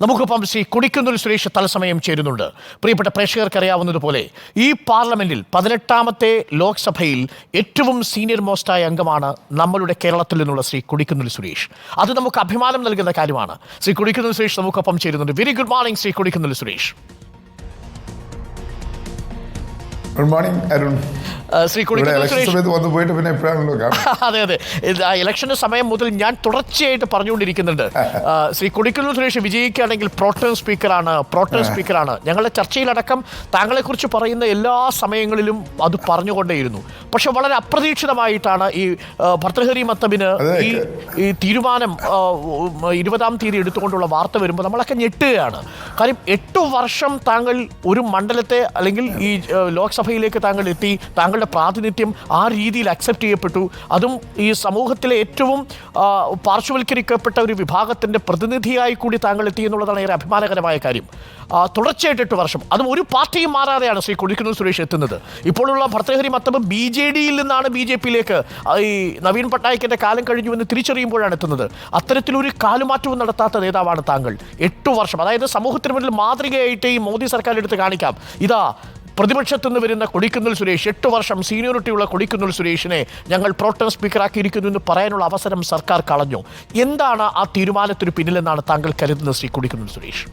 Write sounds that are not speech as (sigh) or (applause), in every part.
നമുക്കൊപ്പം ശ്രീ കുടിക്കുന്നൊരു സുരേഷ് തലസമയം ചേരുന്നുണ്ട്. പ്രിയപ്പെട്ട പ്രേക്ഷകർക്ക് അറിയാവുന്നതുപോലെ ഈ പാർലമെന്റിൽ പതിനെട്ടാമത്തെ ലോക്സഭയിൽ ഏറ്റവും സീനിയർ മോസ്റ്റായ അംഗമാണ് നമ്മളുടെ കേരളത്തിൽ നിന്നുള്ള ശ്രീ കുടിക്കുന്നൊരു സുരേഷ്. അത് നമുക്ക് അഭിമാനം നൽകുന്ന കാര്യമാണ്. ശ്രീ കുടിക്കുന്നൊരു സുരേഷ് നമുക്കൊപ്പം ചേരുന്നുണ്ട്. വെരി ഗുഡ് മോർണിംഗ് ശ്രീ കുടിക്കുന്നൊരു സുരേഷ്. ഗുഡ് മോർണിംഗ് അരുൺ ശ്രീ വന്നു പോയിട്ട് പിന്നെ (laughs) അതെ അതെ. ആ ഇലക്ഷന്റെ സമയം മുതൽ ഞാൻ തുടർച്ചയായിട്ട് പറഞ്ഞുകൊണ്ടിരിക്കുന്നുണ്ട്. (laughs) ശ്രീ കൊടിക്കുന്നിൽ സുരേഷ് വിജയിക്കുകയാണെങ്കിൽ പ്രോട്ടേൺ സ്പീക്കറാണ് പ്രോട്ടേൺ സ്പീക്കറാണ്. ഞങ്ങളുടെ ചർച്ചയിലടക്കം താങ്കളെക്കുറിച്ച് പറയുന്ന എല്ലാ സമയങ്ങളിലും അത് പറഞ്ഞുകൊണ്ടേയിരുന്നു. പക്ഷെ വളരെ അപ്രതീക്ഷിതമായിട്ടാണ് ഈ ഭർത്തൃഹരി മത്തബിന് ഈ ഈ തീരുമാനം ഇരുപതാം തീയതി എടുത്തുകൊണ്ടുള്ള വാർത്ത വരുമ്പോൾ നമ്മളൊക്കെ ഞെട്ടുകയാണ്. കാര്യം എട്ടു വർഷം താങ്കൾ ഒരു മണ്ഡലത്തെ അല്ലെങ്കിൽ ഈ ലോക്സഭയിലേക്ക് താങ്കൾ എത്തി താങ്കളുടെ പ്രാതിനിധ്യം ആ രീതിയിൽ അക്സെപ്റ്റ് ചെയ്യപ്പെട്ടു. അതും ഈ സമൂഹത്തിലെ ഏറ്റവും പാർശ്വവൽക്കരിക്കപ്പെട്ട ഒരു വിഭാഗത്തിന്റെ പ്രതിനിധിയായി കൂടി താങ്കൾ എത്തി എന്നുള്ളതാണ് ഏറെ അഭിമാനകരമായ കാര്യം. തുടർച്ചയായിട്ട് എട്ട് വർഷം. അതും ഒരു പാർട്ടിയും മാറാതെയാണ് ശ്രീ കൊടിക്കുന്നിൽ സുരേഷ് എത്തുന്നത്. ഇപ്പോഴുള്ള ഭർത്തഹരി മത്തബ് ബി ജെ ഡിയിൽ നിന്നാണ് ബി ജെ പിയിലേക്ക് ഈ നവീൻ പട്നായിക്കിന്റെ കാലം കഴിഞ്ഞുവെന്ന് തിരിച്ചറിയുമ്പോഴാണ് എത്തുന്നത്. അത്തരത്തിലൊരു കാലുമാറ്റവും നടത്താത്ത നേതാവാണ് താങ്കൾ. എട്ടു വർഷം. അതായത് സമൂഹത്തിന് മുന്നിൽ മാതൃകയായിട്ട് ഈ മോദി സർക്കാർ എടുത്ത് കാണിക്കാം. ഇതാ പ്രതിപക്ഷത്തു നിന്ന് വരുന്ന കൊടിക്കുന്നിൽ സുരേഷ് എട്ട് വർഷം സീനിയോറിറ്റിയുള്ള കൊടിക്കുന്നിൽ സുരേഷിനെ ഞങ്ങൾ പ്രോട്ടം സ്പീക്കറാക്കിയിരിക്കുന്നു എന്ന് പറയാനുള്ള അവസരം സർക്കാർ കളഞ്ഞു. എന്താണ് ആ തീരുമാനത്തിന് പിന്നിലെന്നാണ് താങ്കൾ കരുതുന്നത് ശ്രീ കൊടിക്കുന്നിൽ സുരേഷ്?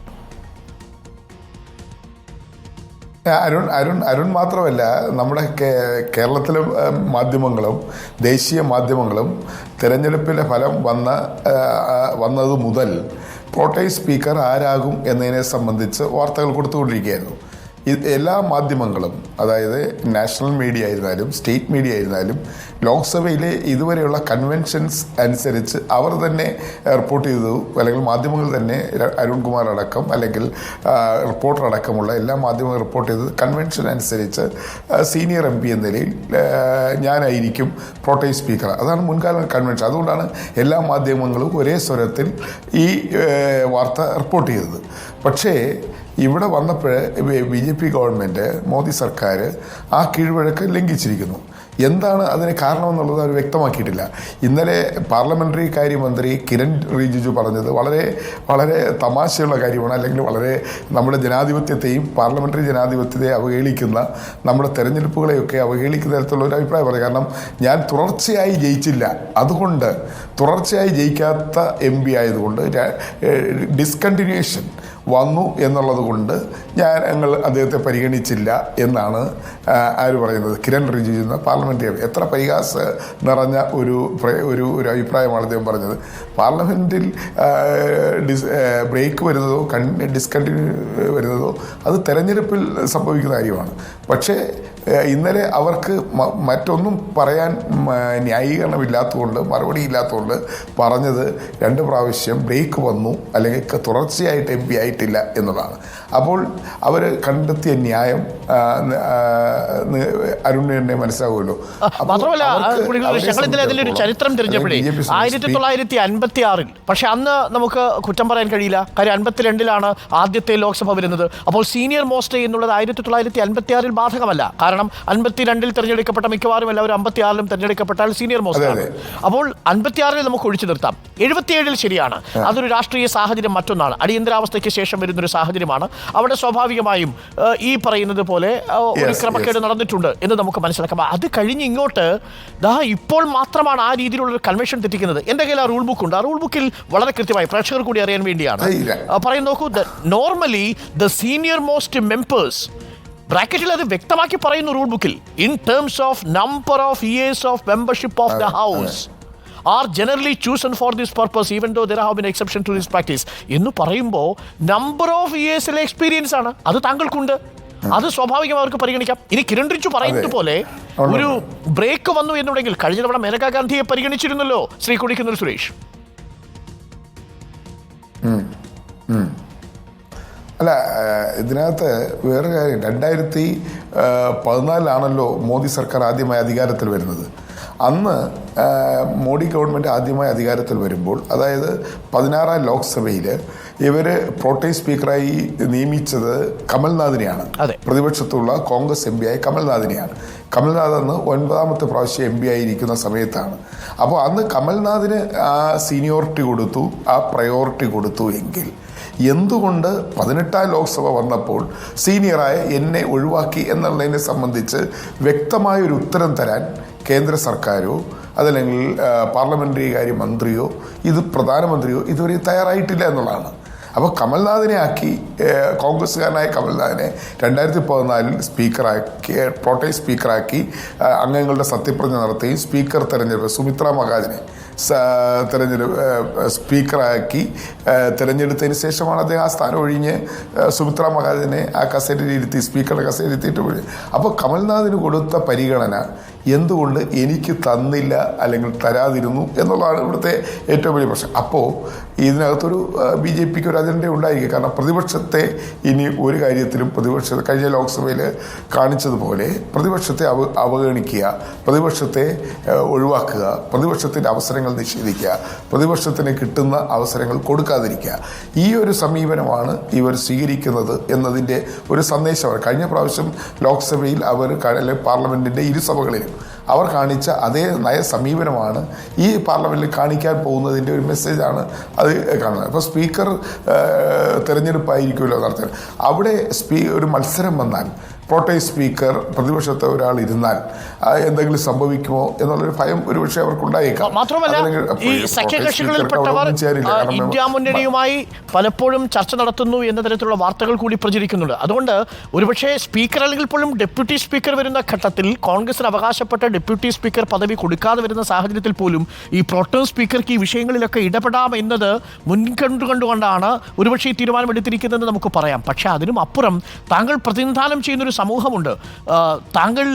അരുൺ അരുൺ അരുൺ മാത്രമല്ല നമ്മുടെ കേരളത്തിലെ മാധ്യമങ്ങളും ദേശീയ മാധ്യമങ്ങളും തിരഞ്ഞെടുപ്പിലെ ഫലം വന്ന വന്നത് മുതൽ പ്രോട്ടൈ സ്പീക്കർ ആരാകും എന്നതിനെ സംബന്ധിച്ച് വാർത്തകൾ കൊടുത്തുകൊണ്ടിരിക്കുകയായിരുന്നു. ഇത് എല്ലാ മാധ്യമങ്ങളും അതായത് നാഷണൽ മീഡിയ ആയിരുന്നാലും സ്റ്റേറ്റ് മീഡിയ ആയിരുന്നാലും ലോക്സഭയിലെ ഇതുവരെയുള്ള കൺവെൻഷൻസ് അനുസരിച്ച് അവർ തന്നെ റിപ്പോർട്ട് ചെയ്തു അല്ലെങ്കിൽ മാധ്യമങ്ങൾ തന്നെ അരുൺ അരുൺകുമാർ അടക്കം അല്ലെങ്കിൽ റിപ്പോർട്ടർ അടക്കമുള്ള എല്ലാ മാധ്യമങ്ങളും റിപ്പോർട്ട് ചെയ്തത് കൺവെൻഷൻ അനുസരിച്ച് സീനിയർ എം പി എന്ന നിലയിൽ ഞാനായിരിക്കും പ്രോട്ടൈം സ്പീക്കർ അതാണ് മുൻകാല കൺവെൻഷൻ അതുകൊണ്ടാണ് എല്ലാ മാധ്യമങ്ങളും ഒരേ സ്വരത്തിൽ ഈ വാർത്ത റിപ്പോർട്ട് ചെയ്തത്. പക്ഷേ ഇവിടെ വന്നപ്പോൾ B J P government Modi സർക്കാർ ആ കീഴ്വഴക്ക് ലംഘിച്ചിരിക്കുന്നു. എന്താണ് അതിന് കാരണമെന്നുള്ളത് അവർ വ്യക്തമാക്കിയിട്ടില്ല. ഇന്നലെ പാർലമെന്ററി കാര്യമന്ത്രി കിരൺ റിജിജു പറഞ്ഞത് വളരെ വളരെ തമാശയുള്ള കാര്യമാണ്. അല്ലെങ്കിൽ വളരെ നമ്മുടെ ജനാധിപത്യത്തെയും പാർലമെന്ററി ജനാധിപത്യത്തെ അവഹേളിക്കുന്ന നമ്മുടെ തെരഞ്ഞെടുപ്പുകളെയൊക്കെ അവഹേളിക്കുന്ന തരത്തിലുള്ള ഒരു അഭിപ്രായം പറയും. കാരണം ഞാൻ തുടർച്ചയായി ജയിച്ചില്ല. അതുകൊണ്ട് തുടർച്ചയായി ജയിക്കാത്ത എം പി ആയതുകൊണ്ട് ഡിസ്കണ്ടിന്യൂഷൻ വന്നു എന്നുള്ളത് കൊണ്ട് ഞാൻ ഞങ്ങൾ അദ്ദേഹത്തെ പരിഗണിച്ചില്ല എന്നാണ് ആര് പറയുന്നത്? കിരൺ റിജിജു എന്ന പാർലമെന്റേറിയൻ എത്ര പരിഹാസ നിറഞ്ഞ ഒരു ഒരു ഒരു അഭിപ്രായമാണ് അദ്ദേഹം പറഞ്ഞത്. പാർലമെന്റിൽ ഡിസ് ബ്രേക്ക് വരുന്നതോ കൺ ഡിസ്കണ്ടിന്യൂ വരുന്നതോ അത് തെരഞ്ഞെടുപ്പിൽ സംഭവിക്കുന്ന കാര്യമാണ്. പക്ഷേ ഇന്നലെ അവർക്ക് മറ്റൊന്നും പറയാൻ ന്യായീകരണമില്ലാത്തതുകൊണ്ട് മറുപടി ഇല്ലാത്തതുകൊണ്ട് പറഞ്ഞത് രണ്ട് പ്രാവശ്യം ബ്രേക്ക് വന്നു അല്ലെങ്കിൽ തുടർച്ചയായിട്ട് എം പി ആയിട്ടില്ല എന്നതാണ് അപ്പോൾ അവർ കണ്ടെത്തിയ ന്യായം അരുണിനെ മനസ്സിലാവുമല്ലോ. മാത്രമല്ല ഞങ്ങൾ അതിലൊരു ചരിത്രം തിരിഞ്ഞപ്പോഴേ ആയിരത്തി തൊള്ളായിരത്തി അൻപത്തി ആറിൽ പക്ഷെ അന്ന് നമുക്ക് കുറ്റം പറയാൻ കഴിയില്ല. കാര്യം അൻപത്തിരണ്ടിലാണ് ആദ്യത്തെ ലോക്സഭ വരുന്നത്. അപ്പോൾ സീനിയർ മോസ്റ്റ് എന്നുള്ളത് ആയിരത്തി തൊള്ളായിരത്തി അൻപത്തി ആറിൽ ബാധകമല്ല. കാരണം അൻപത്തിരണ്ടിൽ തിരഞ്ഞെടുക്കപ്പെട്ട മിക്കവാറും എല്ലാവരും അമ്പത്തി ആറിലും തിരഞ്ഞെടുക്കപ്പെട്ടാൽ സീനിയർ മോസ്റ്റ് അപ്പോൾ അൻപത്തി ആറിൽ അൻപത്തിയാറിൽ നമുക്ക് ഒഴിച്ചു നിർത്താം. എഴുപത്തിയേഴിൽ ശരിയാണ്. അതൊരു രാഷ്ട്രീയ സാഹചര്യം മറ്റൊന്നാണ്. അടിയന്തരാവസ്ഥയ്ക്ക് ശേഷം വരുന്നൊരു സാഹചര്യമാണ്. അവിടെ സ്വാഭാവികമായും ഈ പറയുന്നത് പോലെ ഒരു ക്രമക്കേട് നടന്നിട്ടുണ്ട് എന്ന് നമുക്ക് മനസ്സിലാക്കാം. അത് കഴിഞ്ഞ് ഇങ്ങോട്ട് ദാ ഇപ്പോൾ മാത്രമാണ് ആ രീതിയിലുള്ള ഒരു കൺവെൻഷൻ തെറ്റിക്കുന്നത്. എന്റെ കയ്യിൽ ആ റൂൾ ബുക്ക് ഉണ്ട്. ആ റൂൾ ബുക്കിൽ വളരെ കൃത്യമായി പ്രേക്ഷകർ കൂടി അറിയാൻ വേണ്ടിയാണ്. പറയും നോക്കൂ normally the senior most members ബ്രാക്കറ്റിൽ അത് വ്യക്തമാക്കി പറയുന്നു റൂൾ ബുക്കിൽ in terms of number of years of membership of the house are generally chosen for this purpose even though there have been exception to this practice എന്ന് പറയുമ്പോൾ number of ഇയേഴ്സിലെ experience ആണ്. അത് താങ്കൾക്കുണ്ട്. അത് സ്വാഭാവികം അവർക്ക് പരിഗണിക്കാം. ഇനി കിരൺ റിച്ചു പറയുന്നത് പോലെ ഒരു ബ്രേക്ക് വന്നു എന്നുണ്ടെങ്കിൽ കഴിഞ്ഞ തവണ മേനകാ ഗാന്ധിയെ പരിഗണിച്ചിരുന്നല്ലോ ശ്രീ കുടിക്കുന്ന സുരേഷ്. അല്ല ഇതിനകത്ത് വേറെ കാര്യം രണ്ടായിരത്തി പതിനാലിലാണല്ലോ മോദി സർക്കാർ ആദ്യമായി അധികാരത്തിൽ വരുന്നത്. അന്ന് മോഡി ഗവൺമെന്റ് ആദ്യമായി അധികാരത്തിൽ വരുമ്പോൾ അതായത് പതിനാറാം ലോക്സഭയിൽ ഇവർ പ്രോട്ടേം സ്പീക്കറായി നിയമിച്ചത് കമൽനാഥിനെയാണ്. പ്രതിപക്ഷത്തുള്ള കോൺഗ്രസ് എം ആയ കമൽനാഥിനെയാണ്. കമൽനാഥ് അന്ന് ഒൻപതാമത്തെ പ്രാവശ്യം എം പി ആയിരിക്കുന്ന സമയത്താണ്. അപ്പോൾ അന്ന് കമൽനാഥിന് ആ സീനിയോറിറ്റി കൊടുത്തു ആ പ്രയോറിറ്റി കൊടുത്തു എങ്കിൽ എന്തുകൊണ്ട് പതിനെട്ടാം ലോക്സഭ വന്നപ്പോൾ സീനിയറായ എന്നെ ഒഴിവാക്കി എന്നുള്ളതിനെ സംബന്ധിച്ച് വ്യക്തമായ ഒരു ഉത്തരം തരാൻ കേന്ദ്ര സർക്കാരോ അതല്ലെങ്കിൽ പാർലമെന്ററി കാര്യ മന്ത്രിയോ ഇത് പ്രധാനമന്ത്രിയോ ഇതുവരെ തയ്യാറായിട്ടില്ല എന്നുള്ളതാണ്. അപ്പോൾ കമൽനാഥിനെ ആക്കി കോൺഗ്രസ്സുകാരനായ കമൽനാഥിനെ രണ്ടായിരത്തി പതിനാലിൽ സ്പീക്കറാക്കി പ്രോട്ടേം സ്പീക്കറാക്കി അംഗങ്ങളുടെ സത്യപ്രതിജ്ഞ നടത്തുകയും സ്പീക്കർ തെരഞ്ഞെടുപ്പ് സുമിത്ര മഹാജനെ തെരഞ്ഞെടുപ്പ് സ്പീക്കറാക്കി തിരഞ്ഞെടുത്തതിന് ശേഷമാണ് അദ്ദേഹം ആ സ്ഥാനം ഒഴിഞ്ഞ് സുമിത്ര മഹാജനെ ആ കസേരയിലിരുത്തി സ്പീക്കറുടെ കസേരയിലിരുത്തിയിട്ട് പോയി. അപ്പോൾ കമൽനാഥിന് കൊടുത്ത പരിഗണന എന്തുകൊണ്ട് എനിക്ക് തന്നില്ല അല്ലെങ്കിൽ തരാതിരുന്നു എന്നുള്ളതാണ് ഇവിടുത്തെ ഏറ്റവും വലിയ പ്രശ്നം. അപ്പോൾ ഇതിനകത്തൊരു ബി ജെ പിക്ക് ഒരു അജണ്ട ഉണ്ടായിരിക്കും. കാരണം പ്രതിപക്ഷത്തെ ഇനി ഒരു കാര്യത്തിലും പ്രതിപക്ഷ കഴിഞ്ഞ ലോക്സഭയിൽ കാണിച്ചതുപോലെ പ്രതിപക്ഷത്തെ അവ അവഗണിക്കുക പ്രതിപക്ഷത്തെ ഒഴിവാക്കുക പ്രതിപക്ഷത്തിന്റെ അവസരങ്ങൾ നിഷേധിക്കുക പ്രതിപക്ഷത്തിന് കിട്ടുന്ന അവസരങ്ങൾ കൊടുക്കാതിരിക്കുക. ഈ ഒരു സമീപനമാണ് ഇവർ സ്വീകരിക്കുന്നത് എന്നതിന്റെ ഒരു സന്ദേശമാണ്. കഴിഞ്ഞ പ്രാവശ്യം ലോക്സഭയിൽ അവർ അല്ലെങ്കിൽ പാർലമെന്റിന്റെ ഇരുസഭകളിലും അവർ കാണിച്ച അതേ നയ സമീപനമാണ് ഈ പാർലമെന്റിൽ കാണിക്കാൻ പോകുന്നതിന്റെ ഒരു മെസ്സേജാണ് അത് കാണുന്നത്. അപ്പോൾ സ്പീക്കർ തിരഞ്ഞെടുപ്പായിരിക്കുമല്ലോ നടത്തുന്നത് അവിടെ സ്പീ ഒരു മത്സരം വന്നാൽ പ്രോട്ടേ സ്പീക്കർ പ്രതിപക്ഷത്തെ ഒരാൾ ഇരുന്നാൽ എന്തെങ്കിലും സംഭവിക്കുമോ എന്നുള്ളൊരു ഭയം ഒരുപക്ഷെ അവർക്കുണ്ടായേക്കാം. മാത്രമല്ല ഈ പ്രോട്ടേ സഖ്യകക്ഷികളിൽപ്പെട്ടവർ ഇന്ത്യ മുന്നണിയുമായി പലപ്പോഴും ചർച്ച നടത്തുന്നു എന്ന തരത്തിലുള്ള വാർത്തകൾ കൂടി പ്രചരിക്കുന്നുണ്ട്. അതുകൊണ്ട് ഒരുപക്ഷെ സ്പീക്കർ അല്ലെങ്കിൽ പോലും ഡെപ്യൂട്ടി സ്പീക്കർ വരുന്ന ഘട്ടത്തിൽ കോൺഗ്രസിന് അവകാശപ്പെട്ട ഡെപ്യൂട്ടി സ്പീക്കർ പദവി കൊടുക്കാതെ വരുന്ന സാഹചര്യത്തിൽ പോലും ഈ പ്രോട്ടോൺ സ്പീക്കർക്ക് ഈ വിഷയങ്ങളിലൊക്കെ ഇടപെടാം എന്നത് മുൻകണ്ടു കണ്ടുകൊണ്ടാണ് ഒരുപക്ഷെ ഈ തീരുമാനമെടുത്തിരിക്കുന്നതെന്ന് നമുക്ക് പറയാം. പക്ഷേ അതിനും അപ്പുറം താങ്കൾ പ്രതിനിധാനം ചെയ്യുന്ന ഒരു സമൂഹമുണ്ട്. താങ്കൾ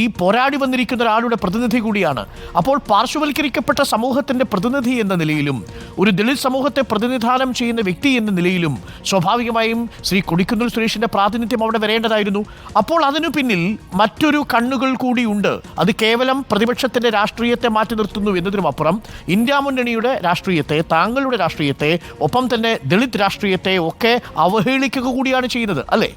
ഈ പോരാടി വന്നിരിക്കുന്ന ഒരാളുടെ പ്രതിനിധി കൂടിയാണ്. അപ്പോൾ പാർശ്വവൽക്കരിക്കപ്പെട്ട സമൂഹത്തിന്റെ പ്രതിനിധി എന്ന നിലയിലും ഒരു ദളിത് സമൂഹത്തെ പ്രതിനിധാനം ചെയ്യുന്ന വ്യക്തി എന്ന നിലയിലും സ്വാഭാവികമായും ശ്രീ കൊടിക്കുന്നിൽ സുരേഷിന്റെ പ്രാതിനിധ്യം അവിടെ വരേണ്ടതായിരുന്നു. അപ്പോൾ അതിനു പിന്നിൽ മറ്റൊരു കണ്ണുകൾ കൂടിയുണ്ട് അത് കേവലം പ്രതിപക്ഷത്തിന്റെ രാഷ്ട്രീയത്തെ മാറ്റി നിർത്തുന്നു എന്നതിനുമപ്പുറം ഇന്ത്യ മുന്നണിയുടെ രാഷ്ട്രീയത്തെ താങ്കളുടെ രാഷ്ട്രീയത്തെ ഒപ്പം തന്നെ ദളിത് രാഷ്ട്രീയത്തെ ഒക്കെ അവഹേളിക്കുക കൂടിയാണ് ചെയ്യുന്നത് അല്ലേ?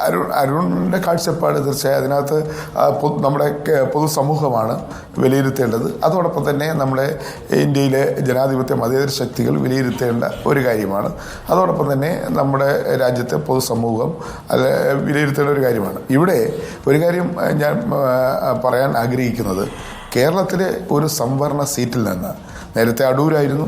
അരുൺ അരുണിന്റെ കാഴ്ചപ്പാട് തീർച്ചയായും അതിനകത്ത് നമ്മുടെ പൊതുസമൂഹമാണ് വിലയിരുത്തേണ്ടത്. അതോടൊപ്പം തന്നെ നമ്മുടെ ഇന്ത്യയിലെ ജനാധിപത്യ മതേതര ശക്തികൾ വിലയിരുത്തേണ്ട ഒരു കാര്യമാണ്. അതോടൊപ്പം തന്നെ നമ്മുടെ രാജ്യത്തെ പൊതുസമൂഹം അത് വിലയിരുത്തേണ്ട ഒരു കാര്യമാണ്. ഇവിടെ ഒരു കാര്യം ഞാൻ പറയാൻ ആഗ്രഹിക്കുന്നത്. കേരളത്തിലെ ഒരു സംവരണ സീറ്റിൽ നിന്ന് നേരത്തെ അടൂരായിരുന്നു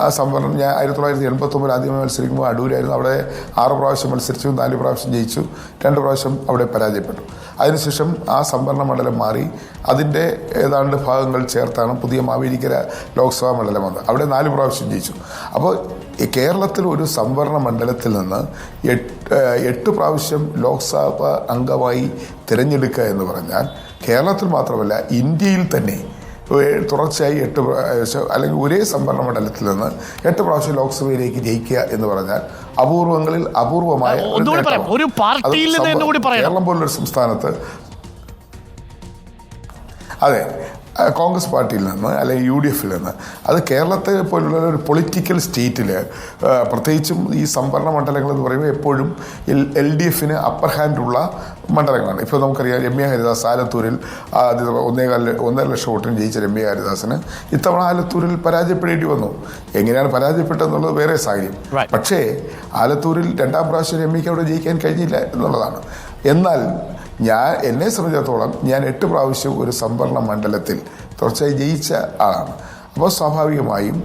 ആ സംവരണം ഞാൻ ആയിരത്തി തൊള്ളായിരത്തി എൺപത്തൊമ്പത് ആദ്യമായി മത്സരിക്കുമ്പോൾ അടൂരായിരുന്നു അവിടെ ആറ് പ്രാവശ്യം മത്സരിച്ചു നാല് പ്രാവശ്യം ജയിച്ചു രണ്ട് പ്രാവശ്യം അവിടെ പരാജയപ്പെട്ടു. അതിനുശേഷം ആ സംവരണ മണ്ഡലം മാറി അതിന്റെ ഏതാണ്ട് ഭാഗങ്ങൾ ചേർത്താണ് പുതിയ മാവേലിക്കര ലോക്സഭാ മണ്ഡലം വന്നത്. അവിടെ നാല് പ്രാവശ്യം ജയിച്ചു. അപ്പോൾ കേരളത്തിൽ ഒരു സംവരണ മണ്ഡലത്തിൽ നിന്ന് എട്ട് എട്ട് പ്രാവശ്യം ലോക്സഭ അംഗമായി തിരഞ്ഞെടുക്കുക എന്ന് പറഞ്ഞാൽ കേരളത്തിൽ മാത്രമല്ല ഇന്ത്യയിൽ തന്നെ തുടർച്ചയായി എട്ട് പ്രാവശ്യം അല്ലെങ്കിൽ ഒരേ സംവരണ മണ്ഡലത്തിൽ നിന്ന് എട്ട് പ്രാവശ്യം ലോക്സഭയിലേക്ക് ജയിക്കുക എന്ന് പറഞ്ഞാൽ അപൂർവങ്ങളിൽ അപൂർവമായ. കേരളം പോലുള്ളൊരു സംസ്ഥാനത്ത് അതെ. കോൺഗ്രസ് പാർട്ടിയിൽ നിന്ന് അല്ലെങ്കിൽ യു ഡി എഫിൽ നിന്ന് അത് കേരളത്തെ പോലുള്ള ഒരു പൊളിറ്റിക്കൽ സ്റ്റേറ്റിൽ പ്രത്യേകിച്ചും ഈ സംവരണ മണ്ഡലങ്ങൾ എന്ന് പറയുമ്പോൾ എപ്പോഴും എൽ എൽ ഡി എഫിന് അപ്പർ ഹാൻഡുള്ള മണ്ഡലങ്ങളാണ്. ഇപ്പോൾ നമുക്കറിയാം രമ്യ ഹരിദാസ് ആലത്തൂരിൽ ഒന്നേകാല ഒന്നര ലക്ഷം വോട്ടിന് ജയിച്ച രമ്യ ഹരിദാസിന് ഇത്തവണ ആലത്തൂരിൽ പരാജയപ്പെടേണ്ടി വന്നു. എങ്ങനെയാണ് പരാജയപ്പെട്ടതെന്നുള്ളത് വേറെ സാഹചര്യം. പക്ഷേ ആലത്തൂരിൽ രണ്ടാം പ്രാവശ്യം രമ്യയ്ക്ക് അവിടെ ജയിക്കാൻ കഴിഞ്ഞില്ല എന്നുള്ളതാണ്. എന്നാൽ ഞാൻ എന്നെ സംബന്ധിച്ചിടത്തോളം ഞാൻ എട്ട് പ്രാവശ്യം ഒരു സംവരണ മണ്ഡലത്തിൽ തുടർച്ചയായി ജയിച്ച ആളാണ്. അപ്പോൾ സ്വാഭാവികമായും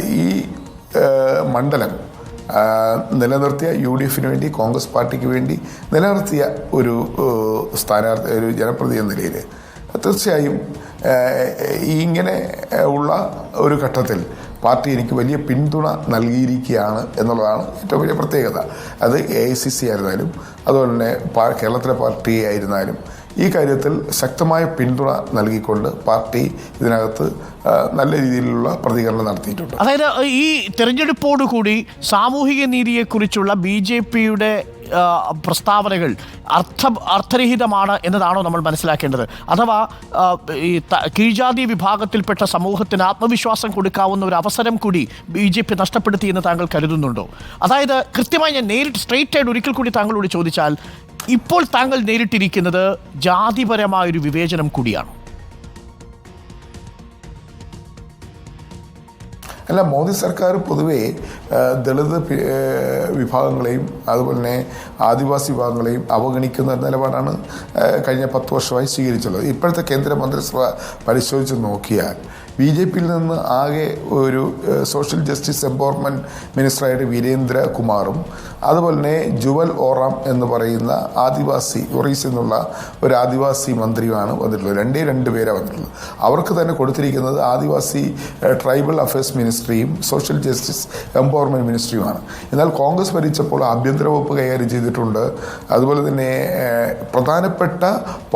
ഈ മണ്ഡലം നിലനിർത്തിയ യു ഡി എഫിന് വേണ്ടി കോൺഗ്രസ് പാർട്ടിക്ക് വേണ്ടി നിലനിർത്തിയ ഒരു സ്ഥാനാർത്ഥി ഒരു ജനപ്രതി എന്ന നിലയിൽ തീർച്ചയായും ഇങ്ങനെ ഉള്ള ഒരു ഘട്ടത്തിൽ പാർട്ടി എനിക്ക് വലിയ പിന്തുണ നൽകിയിരിക്കുകയാണ് എന്നുള്ളതാണ് ഏറ്റവും വലിയ പ്രത്യേകത. അത് എ ഐ സി സി ആയിരുന്നാലും അതുപോലെ തന്നെ കേരളത്തിലെ പാർട്ടി ആയിരുന്നാലും ഈ കാര്യത്തിൽ ശക്തമായ പിന്തുണ നൽകിക്കൊണ്ട് പാർട്ടി ഇതിനകത്ത് നല്ല രീതിയിലുള്ള പ്രതികരണം നടത്തിയിട്ടുണ്ട്. അതായത് ഈ തെരഞ്ഞെടുപ്പോടുകൂടി സാമൂഹിക നീതിയെക്കുറിച്ചുള്ള ബി ജെ പിയുടെ പ്രസ്താവനകൾ അർത്ഥ അർത്ഥരഹിതമാണ് എന്നതാണോ നമ്മൾ മനസ്സിലാക്കേണ്ടത്. അഥവാ ഈ കീഴ്ജാതി വിഭാഗത്തിൽപ്പെട്ട സമൂഹത്തിന് ആത്മവിശ്വാസം കൊടുക്കാവുന്ന ഒരു അവസരം കൂടി ബി ജെ പി നഷ്ടപ്പെടുത്തി എന്ന് താങ്കൾ കരുതുന്നുണ്ടോ? അതായത് കൃത്യമായി ഞാൻ നേരിട്ട് സ്ട്രെയിറ്റ് ആയിട്ട് ഒരിക്കൽ കൂടി താങ്കളോട് ചോദിച്ചാൽ ഇപ്പോൾ താങ്കൾ നേരിട്ടിരിക്കുന്നത് ജാതിപരമായൊരു വിവേചനം കൂടിയാണ്. അല്ല മോദി സർക്കാർ പൊതുവേ ദളിത് വിഭാഗങ്ങളെയും അതുപോലെ തന്നെ ആദിവാസി വിഭാഗങ്ങളെയും അവഗണിക്കുന്ന നിലപാടാണ് കഴിഞ്ഞ പത്ത് വർഷമായി സ്വീകരിച്ചുള്ളത് ഇപ്പോഴത്തെ കേന്ദ്ര മന്ത്രിസഭ പരിശോധിച്ച് നോക്കിയാൽ ബി ജെ പിയിൽ നിന്ന് ആകെ ഒരു സോഷ്യൽ ജസ്റ്റിസ് എംപവർമെന്റ് മിനിസ്റ്ററായിട്ട് വീരേന്ദ്ര കുമാറും അതുപോലെ തന്നെ ജുവൽ ഓറാം എന്ന് പറയുന്ന ആദിവാസി ഒറീസ് എന്നുള്ള ഒരു ആദിവാസി മന്ത്രിയുമാണ് വന്നിട്ടുള്ളത്. രണ്ടേ രണ്ട് പേരാണ് വന്നിട്ടുള്ളത്. അവർക്ക് തന്നെ കൊടുത്തിരിക്കുന്നത് ആദിവാസി ട്രൈബൽ അഫയേഴ്സ് മിനിസ്ട്രിയും സോഷ്യൽ ജസ്റ്റിസ് എംപവർമെന്റ് മിനിസ്ട്രിയുമാണ് എന്നാൽ കോൺഗ്രസ് ഭരിച്ചപ്പോൾ ആഭ്യന്തര വകുപ്പ് കൈകാര്യം ചെയ്തിട്ടുണ്ട്. അതുപോലെ തന്നെ പ്രധാനപ്പെട്ട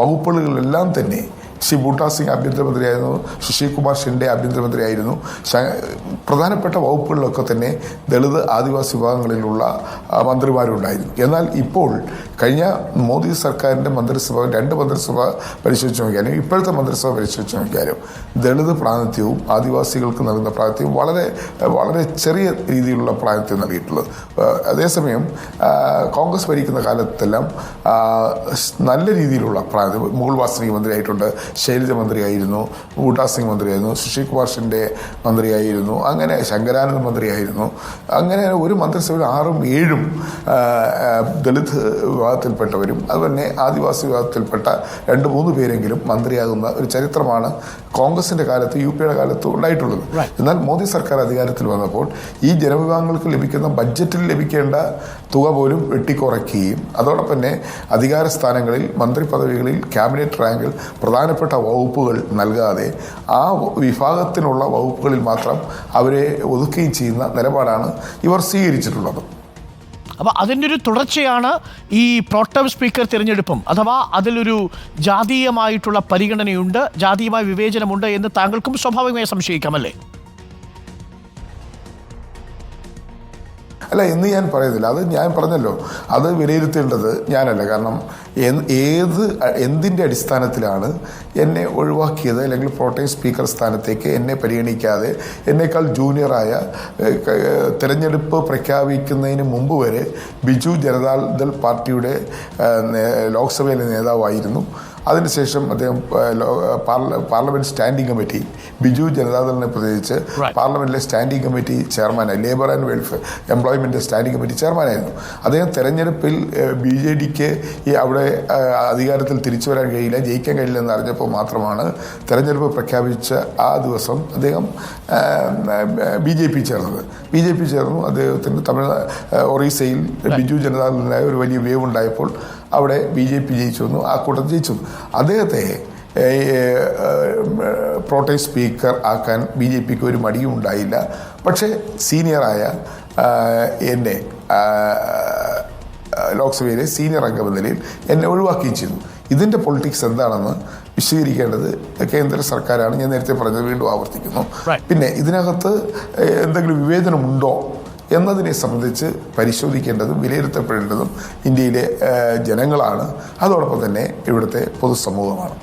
വകുപ്പുകളിലെല്ലാം തന്നെ ശ്രീ ബൂട്ടാ സിംഗ് ആഭ്യന്തരമന്ത്രിയായിരുന്നു സുശീൽ കുമാർ ഷിൻഡെ ആഭ്യന്തരമന്ത്രിയായിരുന്നു. പ്രധാനപ്പെട്ട വകുപ്പുകളിലൊക്കെ തന്നെ ദളിത് ആദിവാസി വിഭാഗങ്ങളിലുള്ള മന്ത്രിമാരുണ്ടായിരുന്നു. എന്നാൽ ഇപ്പോൾ കഴിഞ്ഞ മോദി സർക്കാരിന്റെ മന്ത്രിസഭ രണ്ട് മന്ത്രിസഭ പരിശോധിച്ച് നോക്കിയാലും ഇപ്പോഴത്തെ മന്ത്രിസഭ പരിശോധിച്ച് നോക്കിയാലും ദളിത് പ്രാതിനിധ്യവും ആദിവാസികൾക്ക് നൽകുന്ന പ്രാതിനിധ്യവും വളരെ വളരെ ചെറിയ രീതിയിലുള്ള പ്രാതിനിധ്യം നൽകിയിട്ടുള്ളത്. അതേസമയം കോൺഗ്രസ് ഭരിക്കുന്ന കാലത്തെല്ലാം നല്ല രീതിയിലുള്ള പ്രാതിനിധ്യം മുകുൾ വാസ്തവിക മന്ത്രിയായിട്ടുണ്ട്. ശൈലജ മന്ത്രിയായിരുന്നു ബൂട്ടാ സിംഗ് മന്ത്രിയായിരുന്നു സുശീൽ കുമാർ ഷിൻഡെ മന്ത്രിയായിരുന്നു അങ്ങനെ ശങ്കരാനന്ദ മന്ത്രിയായിരുന്നു. അങ്ങനെ ഒരു മന്ത്രിസഭയിൽ ആറും ഏഴും ദളിത് വിഭാഗത്തിൽപ്പെട്ടവരും അതുപോലെ ആദിവാസി വിഭാഗത്തിൽപ്പെട്ട രണ്ട് മൂന്ന് പേരെങ്കിലും മന്ത്രിയാകുന്ന ഒരു ചരിത്രമാണ് കോൺഗ്രസിന്റെ കാലത്ത് യു പിയുടെ കാലത്ത് ഉണ്ടായിട്ടുള്ളത്. എന്നാൽ മോദി സർക്കാർ അധികാരത്തിൽ വന്നപ്പോൾ ഈ ജനവിഭാഗങ്ങൾക്ക് ലഭിക്കുന്ന ബഡ്ജറ്റിൽ ലഭിക്കേണ്ട തുക പോലും വെട്ടിക്കുറയ്ക്കുകയും അതോടൊപ്പം തന്നെ അധികാര സ്ഥാനങ്ങളിൽ മന്ത്രി പദവികളിൽ ക്യാബിനറ്റ് റാങ്കിൽ പ്രധാനപ്പെട്ട വകുപ്പുകൾ നൽകാതെ ആ വിഭാഗത്തിനുള്ള വകുപ്പുകളിൽ മാത്രം അവരെ ഒതുക്കുകയും ചെയ്യുന്ന നിലപാടാണ് ഇവർ സ്വീകരിച്ചിട്ടുള്ളത്. അപ്പോൾ അതിന്റെ ഒരു തുടർച്ചയാണ് ഈ പ്രോട്ടം സ്പീക്കർ തിരഞ്ഞെടുപ്പും. അഥവാ അതിലൊരു ജാതീയമായിട്ടുള്ള പരിഗണനയുണ്ട് ജാതീയമായ വിവേചനമുണ്ട് എന്ന് താങ്കൾക്കും സ്വാഭാവികമായി സംശയിക്കാമല്ലേ അല്ല എന്ന് ഞാൻ പറയുന്നില്ല. അത് ഞാൻ പറഞ്ഞല്ലോ. അത് വിലയിരുത്തേണ്ടത് ഞാനല്ല. കാരണം ഏത് എന്തിന്റെ അടിസ്ഥാനത്തിലാണ് എന്നെ ഒഴിവാക്കിയത്? അല്ലെങ്കിൽ പ്രോട്ടൈം സ്പീക്കർ സ്ഥാനത്തേക്ക് എന്നെ പരിഗണിക്കാതെ എന്നേക്കാൾ ജൂനിയറായ തിരഞ്ഞെടുപ്പ് പ്രഖ്യാപിക്കുന്നതിന് മുമ്പ് വരെ ബിജു ജനതാദൾ പാർട്ടിയുടെ ലോക്സഭയിലെ നേതാവായിരുന്നു. അതിനുശേഷം അദ്ദേഹം പാർലമെന്റ് സ്റ്റാൻഡിംഗ് കമ്മിറ്റി ബിജു ജനതാദളിനെ പ്രത്യേകിച്ച്. പാർലമെന്റിലെ സ്റ്റാൻഡിംഗ് കമ്മിറ്റി ചെയർമാനായി labour and welfare employment standing committee ചെയർമാനായിരുന്നു. അദ്ദേഹം തെരഞ്ഞെടുപ്പിൽ ബി ജെ ഡിക്ക് ഈ അവിടെ അധികാരത്തിൽ തിരിച്ചു വരാൻ കഴിയില്ല ജയിക്കാൻ കഴിയില്ല എന്ന് അറിഞ്ഞപ്പോൾ മാത്രമാണ് തെരഞ്ഞെടുപ്പ് പ്രഖ്യാപിച്ച ആ ദിവസം അദ്ദേഹം ബി ജെ പി ചേർന്നത്. ബി ജെ പി ചേർന്നു അദ്ദേഹത്തിന് തമിഴ് ഒറീസയിൽ ബിജു ജനതാദളിനായ ഒരു വലിയ വേവ് ഉണ്ടായപ്പോൾ അവിടെ ബി ജെ പി ജയിച്ചു വന്നു ആ കൂട്ടത്തിൽ ജയിച്ചു വന്നു. അദ്ദേഹത്തെ പ്രോട്ടേം സ്പീക്കർ ആക്കാൻ ബി ജെ പിക്ക് ഒരു മടിയും ഉണ്ടായില്ല. പക്ഷേ സീനിയറായ എന്നെ ലോക്സഭയിലെ സീനിയർ അംഗം നിലയിൽ എന്നെ ഒഴിവാക്കുകയും ചെയ്തു. ഇതിന്റെ പൊളിറ്റിക്സ് എന്താണെന്ന് വിശദീകരിക്കേണ്ടത് കേന്ദ്ര സർക്കാരാണ്. ഞാൻ നേരത്തെ പറഞ്ഞത് വീണ്ടും ആവർത്തിക്കുന്നു. പിന്നെ ഇതിനകത്ത് എന്തെങ്കിലും വിവേചനമുണ്ടോ? എന്നതിനെ സംബന്ധിച്ച് പരിശോധിക്കേണ്ടതും വിലയിരുത്തപ്പെടേണ്ടതും ഇന്ത്യയിലെ ജനങ്ങളാണ്. അതോടൊപ്പം തന്നെ ഇവിടുത്തെ പൊതുസമൂഹമാണ്.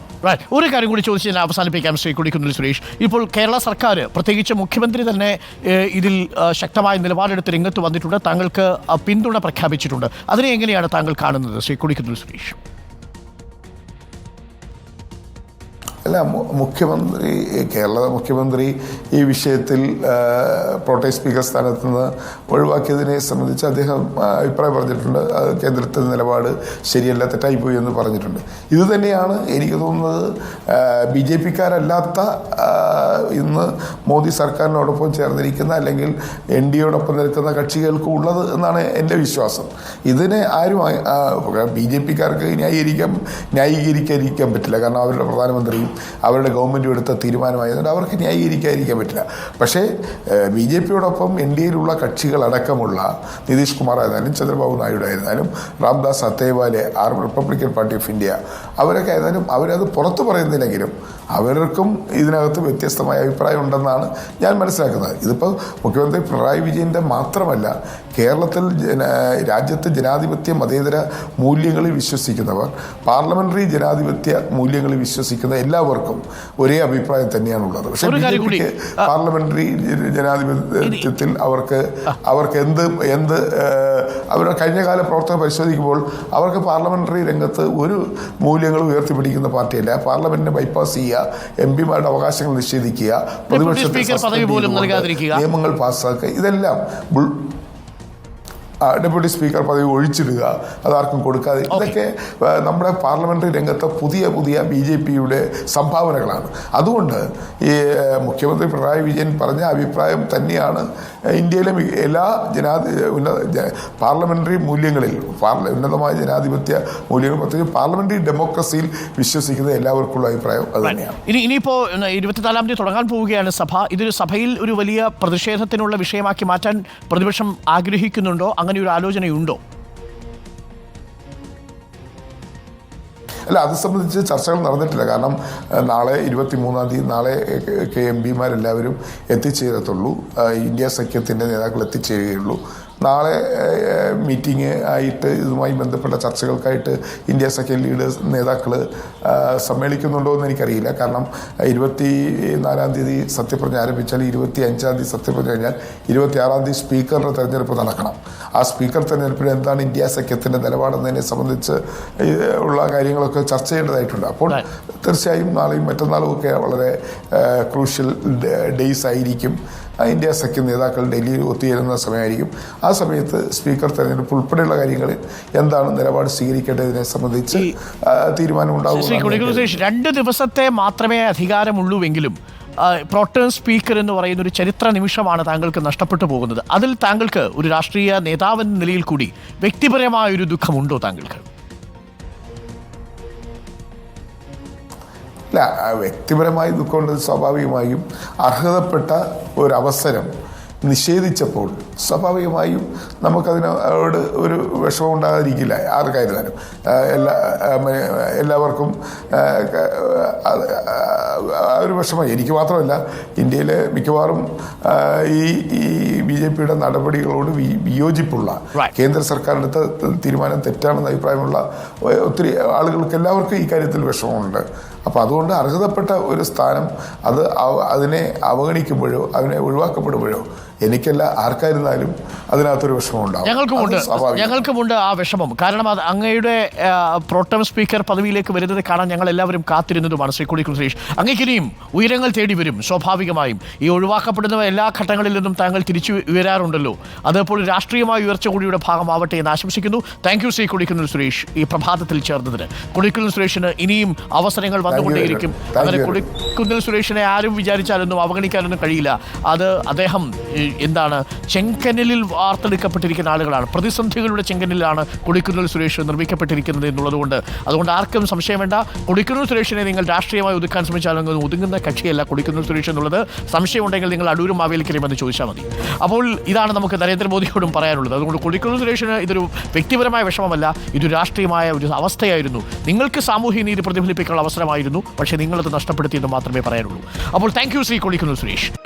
ഒരു കാര്യം കൂടി ചോദിച്ച് ഞാൻ അവസാനിപ്പിക്കാം ശ്രീ കുടിക്കുന്നിൽ സുരേഷ്. ഇപ്പോൾ കേരള സർക്കാർ പ്രത്യേകിച്ച് മുഖ്യമന്ത്രി തന്നെ ഇതിൽ ശക്തമായ നിലപാടെടുത്ത് രംഗത്ത് വന്നിട്ടുണ്ട്. താങ്കൾക്ക് പിന്തുണ പ്രഖ്യാപിച്ചിട്ടുണ്ട്. അതിനെ എങ്ങനെയാണ് താങ്കൾ കാണുന്നത് ശ്രീ കുടിക്കുന്നിൽ സുരേഷ്? അല്ല മുഖ്യമന്ത്രി കേരള മുഖ്യമന്ത്രി ഈ വിഷയത്തിൽ പ്രോട്ടേ സ്പീക്കർ സ്ഥാനത്ത് നിന്ന് ഒഴിവാക്കിയതിനെ സംബന്ധിച്ച് അദ്ദേഹം അഭിപ്രായം പറഞ്ഞിട്ടുണ്ട്. അത് കേന്ദ്രത്തിന്റെ നിലപാട് ശരിയല്ല തെറ്റായിപ്പോയി എന്ന് പറഞ്ഞിട്ടുണ്ട്. ഇത് തന്നെയാണ് എനിക്ക് തോന്നുന്നത് ബി ജെ പിക്കാരല്ലാത്ത ഇന്ന് മോദി സർക്കാരിനോടൊപ്പം ചേർന്നിരിക്കുന്ന അല്ലെങ്കിൽ എൻ ഡി എയോടൊപ്പം നിൽക്കുന്ന കക്ഷികൾക്കും ഉള്ളത് എന്നാണ് എന്റെ വിശ്വാസം. ഇതിനെ ആരും ബി ജെ പിക്കാർക്ക് ന്യായീകരിക്കാൻ ന്യായീകരിക്കാതിരിക്കാൻ പറ്റില്ല. കാരണം അവരുടെ പ്രധാനമന്ത്രിയും അവരുടെ ഗവൺമെന്റും എടുത്ത തീരുമാനമായതുകൊണ്ട് അവർക്ക് ന്യായീകരിക്കാതിരിക്കാൻ പറ്റില്ല. പക്ഷേ ബി ജെ പിയോടൊപ്പം എൻ ഡി എയിലുള്ള കക്ഷികളടക്കമുള്ള നിതീഷ് കുമാർ ആയിരുന്നാലും ചന്ദ്രബാബു നായിഡു ആയിരുന്നാലും Ramdas Athawale R Republican party of India അവരൊക്കെ ആയിരുന്നാലും അവരത് പുറത്തു പറയുന്നില്ലെങ്കിലും അവർക്കും ഇതിനകത്ത് വ്യത്യസ്തമായ അഭിപ്രായം ഉണ്ടെന്നാണ് ഞാൻ മനസ്സിലാക്കുന്നത്. ഇതിപ്പോൾ മുഖ്യമന്ത്രി പിണറായി വിജയന്റെ മാത്രമല്ല കേരളത്തിൽ ജന രാജ്യത്തെ ജനാധിപത്യ മതേതര മൂല്യങ്ങളിൽ വിശ്വസിക്കുന്നവർ പാർലമെന്ററി ജനാധിപത്യ മൂല്യങ്ങളിൽ വിശ്വസിക്കുന്ന എല്ലാവർക്കും ഒരേ അഭിപ്രായം തന്നെയാണുള്ളത്. പക്ഷേ ഒരു ബി ജെ പിക്ക് പാർലമെന്ററി ജനാധിപത്യത്തിൽ അവർക്ക് അവർക്ക് എന്ത് എന്ത് അവരുടെ കഴിഞ്ഞകാല പ്രവർത്തനം പരിശോധിക്കുമ്പോൾ അവർക്ക് പാർലമെന്ററി രംഗത്ത് ഒരു മൂല്യങ്ങൾ ഉയർത്തിപ്പിടിക്കുന്ന പാർട്ടിയല്ല. പാർലമെന്റിനെ ബൈപ്പാസ് ചെയ്യുക നിഷേധിക്കുക എം പിമാരുടെ അവകാശങ്ങൾ നിഷേധിക്കുക പ്രതിപക്ഷത്തെ. നിയമങ്ങൾ പാസ്സാക്കുക ഇതെല്ലാം ഡെപ്യൂട്ടി സ്പീക്കർ പദവി ഒഴിച്ചിടുക അതാർക്കും കൊടുക്കാതെ. ഇതൊക്കെ നമ്മുടെ പാർലമെന്ററി രംഗത്തെ പുതിയ പുതിയ ബി ജെ പിയുടെ സംഭാവനകളാണ്. അതുകൊണ്ട് ഈ മുഖ്യമന്ത്രി പിണറായി വിജയൻ പറഞ്ഞ അഭിപ്രായം തന്നെയാണ് ഇന്ത്യയിലെ എല്ലാ ജനാധി ഉന്നത പാർലമെന്ററി മൂല്യങ്ങളിൽ പാർല ഉന്നതമായ ജനാധിപത്യ മൂല്യങ്ങൾ പ്രത്യേകിച്ച് പാർലമെന്ററി ഡെമോക്രസിയിൽ വിശ്വസിക്കുന്ന എല്ലാവർക്കുള്ള അഭിപ്രായം അത് തന്നെയാണ്. ഇനി ഇനിയിപ്പോ ഇന്ന് ഇരുപത്തിനാലാം തീയതി തുടങ്ങാൻ പോവുകയാണ് സഭ. ഇതൊരു സഭയിൽ ഒരു വലിയ പ്രതിഷേധത്തിനുള്ള വിഷയമാക്കി മാറ്റാൻ പ്രതിപക്ഷം ആഗ്രഹിക്കുന്നുണ്ടോ? അങ്ങനെ ഒരു ആലോചനയുണ്ടോ അല്ല അത് സംബന്ധിച്ച് ചർച്ചകൾ നടന്നിട്ടില്ല. കാരണം നാളെ ഇരുപത്തി മൂന്നാം തീയതി നാളെ കെ എം പിമാരെല്ലാവരും എത്തിച്ചേരത്തുള്ളൂ. ഇന്ത്യ സഖ്യത്തിന്റെ നേതാക്കൾ എത്തിച്ചേരുകയുള്ളൂ. നാളെ മീറ്റിംഗ് ആയിട്ട് ഇതുമായി ബന്ധപ്പെട്ട ചർച്ചകൾക്കായിട്ട് ഇന്ത്യ സെക്കൻഡ് ലീഡേഴ്സ് നേതാക്കൾ സമ്മേളിക്കുന്നുണ്ടോ എന്ന് എനിക്കറിയില്ല. കാരണം ഇരുപത്തി നാലാം തീയതി സത്യപ്രതിജ്ഞ ആരംഭിച്ചാൽ ഇരുപത്തി അഞ്ചാം തീയതി സത്യപ്രതിജ്ഞ കഴിഞ്ഞാൽ ഇരുപത്തി ആറാം തീയതി സ്പീക്കറുടെ തെരഞ്ഞെടുപ്പ് നടക്കണം. ആ സ്പീക്കർ തെരഞ്ഞെടുപ്പിൽ എന്താണ് ഇന്ത്യ സഖ്യത്തിന്റെ നിലപാടെന്നതിനെ സംബന്ധിച്ച് ഉള്ള കാര്യങ്ങളൊക്കെ ചർച്ച ചെയ്യേണ്ടതായിട്ടുണ്ട്. അപ്പോൾ തീർച്ചയായും നാളെയും മറ്റന്നാളും ഒക്കെ വളരെ ക്രൂഷ്യൽ ഡേയ്സ് ആയിരിക്കും. ഇന്ത്യ സഖ്യ നേതാക്കൾ ഡൽഹിയിൽ ഒത്തുചേരുന്ന സമയമായിരിക്കും. ആ സമയത്ത് സ്പീക്കർ തെരഞ്ഞെടുപ്പ് ഉൾപ്പെടെയുള്ള കാര്യങ്ങളിൽ എന്താണ് നിലപാട് സ്വീകരിക്കേണ്ടതിനെ സംബന്ധിച്ച് തീരുമാനമുണ്ടാകും രണ്ട് ദിവസത്തെ മാത്രമേ അധികാരമുള്ളൂവെങ്കിലും പ്രോട്ടേൺ സ്പീക്കർ എന്ന് പറയുന്ന ഒരു ചരിത്ര നിമിഷമാണ് താങ്കൾക്ക് നഷ്ടപ്പെട്ടു പോകുന്നത്. അതിൽ താങ്കൾക്ക് ഒരു രാഷ്ട്രീയ നേതാവെന്ന നിലയിൽ കൂടി വ്യക്തിപരമായ ഒരു ദുഃഖമുണ്ടോ താങ്കൾക്ക്? ഇല്ല ആ വ്യക്തിപരമായി ദുഃഖമുള്ളത് സ്വാഭാവികമായും അർഹതപ്പെട്ട ഒരവസരം നിഷേധിച്ചപ്പോൾ സ്വാഭാവികമായും നമുക്കതിനോട് ഒരു വിഷമം ഉണ്ടാകാതിരിക്കില്ല ആർക്കായിരുന്നാലും എല്ലാ എല്ലാവർക്കും ഒരു വിഷമം. എനിക്ക് മാത്രമല്ല ഇന്ത്യയിലെ മിക്കവാറും ഈ ഈ ബി ജെ പിയുടെ നടപടികളോട് വിയോജിപ്പുള്ള കേന്ദ്ര കേന്ദ്ര സർക്കാരിന്റെ തീരുമാനം തെറ്റാണെന്ന അഭിപ്രായമുള്ള ഒത്തിരി ആളുകൾക്ക് എല്ലാവർക്കും ഈ കാര്യത്തിൽ വിഷമമുണ്ട്. അപ്പോൾ അതുകൊണ്ട് അർഹതപ്പെട്ട ഒരു സ്ഥാനം അത് അതിനെ അവഗണിക്കുമ്പോഴോ അതിനെ ഒഴിവാക്കപ്പെടുമ്പോഴോ എനിക്കല്ല ആർക്കായിരുന്നാലും അതിനകത്തൊരു വിഷമം ഉണ്ടാവും ഞങ്ങൾക്കുമുണ്ട്. ഞങ്ങൾക്കുമുണ്ട് ആ വിഷമം. കാരണം അത് അങ്ങയുടെ പ്രോട്ടം സ്പീക്കർ പദവിയിലേക്ക് വരുന്നത് കാണാൻ ഞങ്ങൾ എല്ലാവരും കാത്തിരുന്നതുമാണ് ശ്രീ കൊടിക്കുന്നിൽ സുരേഷ്. അങ്ങേക്കിനിയും ഉയരങ്ങൾ തേടി വരും സ്വാഭാവികമായും. ഈ ഒഴിവാക്കപ്പെടുന്ന എല്ലാ ഘട്ടങ്ങളിൽ നിന്നും താങ്കൾ തിരിച്ചു ഉയരാറുണ്ടല്ലോ അതേപോലെ രാഷ്ട്രീയമായ ഉയർച്ച കൂടിയുടെ ഭാഗമാവട്ടെ എന്ന് ആശംസിക്കുന്നു. താങ്ക് യു ശ്രീ കൊടിക്കുന്നിൽ സുരേഷ് ഈ പ്രഭാതത്തിൽ ചേർന്നതിന്. കൊടിക്കുന്നിൽ സുരേഷിന് ഇനിയും അവസരങ്ങൾ വന്നുകൊണ്ടേയിരിക്കും. അങ്ങനെ കൊടിക്കുന്നിൽ സുരേഷിനെ ആരും വിചാരിച്ചാലൊന്നും അവഗണിക്കാനൊന്നും കഴിയില്ല. അത് അദ്ദേഹം എന്താണ്? ചെങ്കനലിൽ വാർത്തെടുക്കപ്പെട്ടിരിക്കുന്ന ആളുകളാണ്. പ്രതിസന്ധികളുടെ ചെങ്കനലിലാണ് കൊടിക്കുന്നിൽ സുരേഷ് നിർമ്മിക്കപ്പെട്ടിരിക്കുന്നത് എന്നുള്ളതുകൊണ്ട്. അതുകൊണ്ട് ആർക്കും സംശയം വേണ്ട. കൊടിക്കുന്നിൽ സുരേഷിനെ നിങ്ങൾ രാഷ്ട്രീയമായി ഒതുക്കാൻ ശ്രമിച്ചാലും ഒതുങ്ങുന്ന കക്ഷിയല്ല കൊടിക്കുന്നിൽ സുരേഷ് എന്നുള്ളത്. സംശയമുണ്ടെങ്കിൽ നിങ്ങൾ അടൂരും മാവേലിക്കരയുമെന്ന് ചോദിച്ചാൽ മതി. അപ്പോൾ ഇതാണ് നമുക്ക് നരേന്ദ്രമോദിയോടും പറയാനുള്ളത്. അതുകൊണ്ട് കൊടിക്കുന്നിൽ സുരേഷിന് ഇതൊരു വ്യക്തിപരമായ വിഷമമല്ല. ഇതൊരു രാഷ്ട്രീയമായ ഒരു അവസ്ഥയായിരുന്നു. നിങ്ങൾക്ക് സാമൂഹ്യ നീതി പ്രതിഫലിപ്പിക്കാനുള്ള അവസരമായിരുന്നു. പക്ഷേ നിങ്ങളത് നഷ്ടപ്പെടുത്തിയെന്ന് മാത്രമേ പറയാനുള്ളൂ. അപ്പോൾ താങ്ക് യു ശ്രീ കൊടിക്കുന്നിൽ സുരേഷ്.